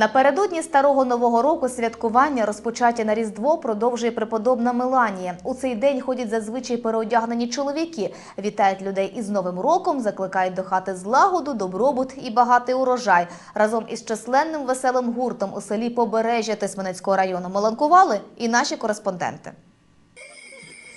Напередодні старого нового року святкування, розпочаті на Різдво, продовжує преподобна Меланія. У цей день ходять зазвичай переодягнені чоловіки, вітають людей із Новим роком, закликають до хати злагоду, добробут і багатий урожай. Разом із численним веселим гуртом у селі Побережжя Тисменецького району меланкували і наші кореспонденти.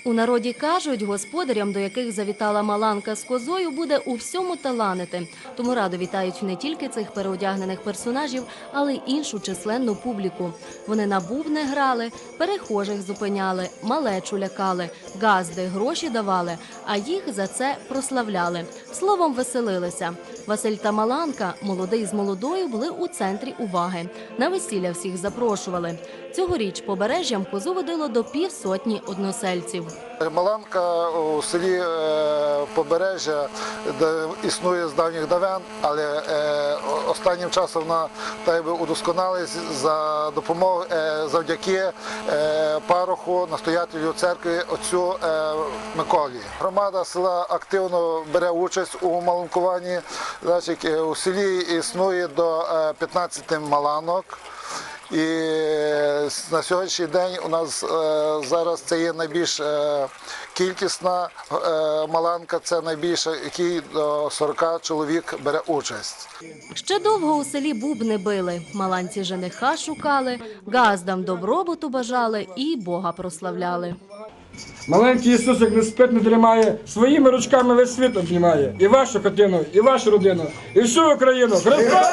У народі кажуть, господарям, до яких завітала маланка з козою, буде у всьому таланити. Тому радо вітають не тільки цих переодягнених персонажів, але й іншу численну публіку. Вони на бубни грали, перехожих зупиняли, малечу лякали, газди, гроші давали, а їх за це прославляли. Словом, веселилися. Василь та Маланка, молодий з молодою, були у центрі уваги. На весілля всіх запрошували. Цьогоріч побережжям козу водило до півсотні односельців. Маланка у селі е, Побережжя, існує з давніх давен, але е, останнім часом вона удосконалась за допомогою е, завдяки пароху, настоятелю церкви отцю Миколі. Громада села активно бере участь у маланкуванні. У селі існує до е, 15 маланок. І на сьогоднішній день у нас е, зараз це є найбільш е, кількісна е, маланка, це найбільше, який до 40 чоловік бере участь. Ще довго у селі бубни били, маланці жениха шукали, газдам добробуту бажали і Бога прославляли. Маленький Ісусик не спить, не тримає, своїми ручками весь світ обнімає. І вашу хатину, і вашу родину, і всю Україну. Христос!